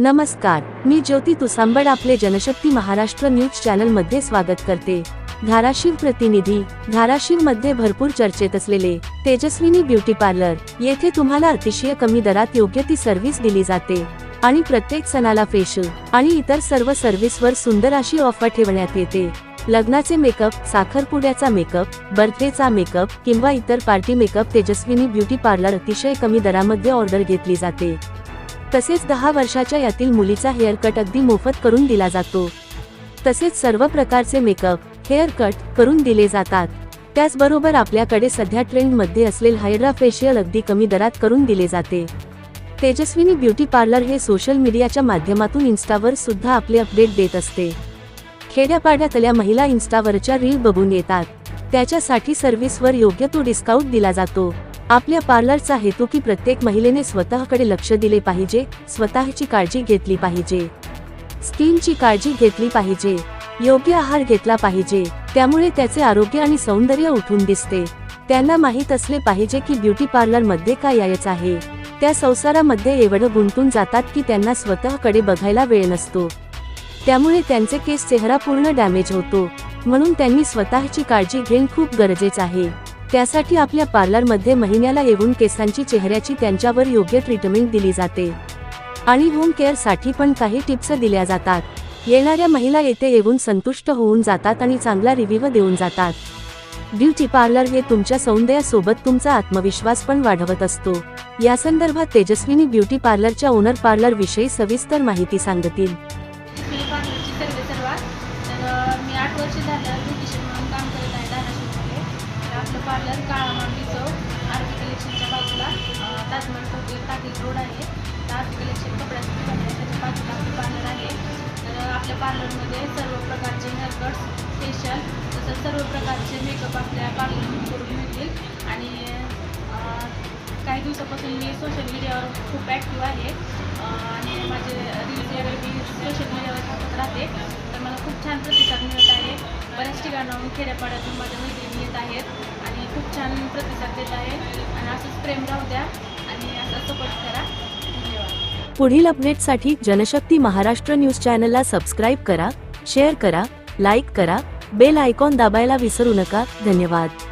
नमस्कार मी ज्योती तुसांबड आपले जनशक्ती महाराष्ट्र न्यूज चॅनलमध्ये स्वागत करते. धाराशिव प्रतिनिधी धाराशिवमध्ये भरपूर चर्चेत असलेले तेजस्विनी ब्युटी पार्लर येथे तुम्हाला अतिशय कमी दरात योग्य ती सर्व्हिस दिली जाते. आणि प्रत्येक सणाला फेशियल आणि इतर सर्व सर्व्हिसवर सुंदर अशी ऑफर ठेवण्यात येते. लग्नाचे मेकअप साखरपुड्याचा मेकअप बर्थडेचा मेकअप किंवा इतर party makeup Tejaswini beauty parlour अतिशय कमी दरामध्ये ऑर्डर घेतली जाते. तसेच दहा वर्षाच्या यातील मुलीचा हेअरकट अगदी मोफत करून दिला जातो. तसेच सर्व प्रकारचे मेकअप हेअरकट करून दिले जातात. त्याचबरोबर आपल्याकडे सध्या ट्रेंडमध्ये असलेले हायड्रा फेशियल अगदी कमी दरात करून दिले जाते. तेजस्विनी ब्युटी पार्लर हे सोशल मीडियाच्या माध्यमातून इन्स्टावर सुद्धा आपले अपडेट देत असते. खेड्यापाड्यातल्या महिला इन्स्टावरच्या रील बघून येतात. त्याच्यासाठी सर्व्हिसवर योग्य तो डिस्काउंट दिला जातो. आपल्या पार्लरचा हेतू की प्रत्येक महिलेने स्वतःकडे लक्ष दिले पाहिजे स्वतःची काळजी घेतली पाहिजे. स्किनची काळजी घेतली पाहिजे योग्य आहार घेतला पाहिजे त्यामुळे त्याचे आरोग्य आणि सौंदर्य उठून दिसते. त्यांना माहीत असले पाहिजे की ब्युटी पार्लरमध्ये काय यायचं आहे. त्या संसारामध्ये एवढं गुंतून जातात की त्यांना स्वतःकडे बघायला वेळ नसतो. त्यामुळे त्यांचे केस चेहरा पूर्ण डॅमेज होतो. म्हणून त्यांनी स्वतःची काळजी घेणं खूप गरजेचं आहे. त्यासाठी आपल्या पार्लरमध्ये महिन्याला येऊन केसांची चेहऱ्याची त्यांच्यावर योग्य ट्रीटमेंट दिली जाते. आणि होम केअरसाठी पण काही टिप्स दिल्या जातात. येणाऱ्या महिला येथे येऊन संतुष्ट होऊन जातात आणि चांगला रिव्ह्यू देऊन जातात. ब्युटी पार्लर हे तुमच्या सौंदर्यासोबत तुमचा आत्मविश्वास पण वाढवत असतो. या संदर्भात तेजस्विनी ब्युटी पार्लरच्या ओनर पार्लर विषयी सविस्तर माहिती सांगतील. मी आठ वर्ष झालं ब्युटिशियन म्हणून काम करत आहे आपलं पार्लर काळामांडी चौक आरती कलेक्शनच्या बाजूला ताजमहल चौक टाकील रोड आहे. तर आरती कलेक्शन कपड्याचं दुकान आहे त्याच्या बाजूला आपलं पार्लर आहे. तर आपल्या पार्लरमध्ये सर्व प्रकारचे हेअरकट्स फेशियल तसंच सर्व प्रकारचे मेकअप आपल्या पार्लरमध्ये करून मिळतील. आणि काही दिवसापासून मी सोशल मीडियावर खूप ॲक्टिव्ह आहे. बऱ्याच ठिकाणाहून खेड्यापाड्यातून माझ्या मैत्रिणी येत आहेत आणि खूप छान प्रतिसाद देत आहे. आणि असंच प्रेम राहू द्या आणि असं सपोर्ट करा. धन्यवाद. पुढील अपडेटसाठी जनशक्ती महाराष्ट्र न्यूज चॅनलला सबस्क्राईब करा शेअर करा लाईक करा बेल आयकॉन दाबायला विसरू नका. धन्यवाद.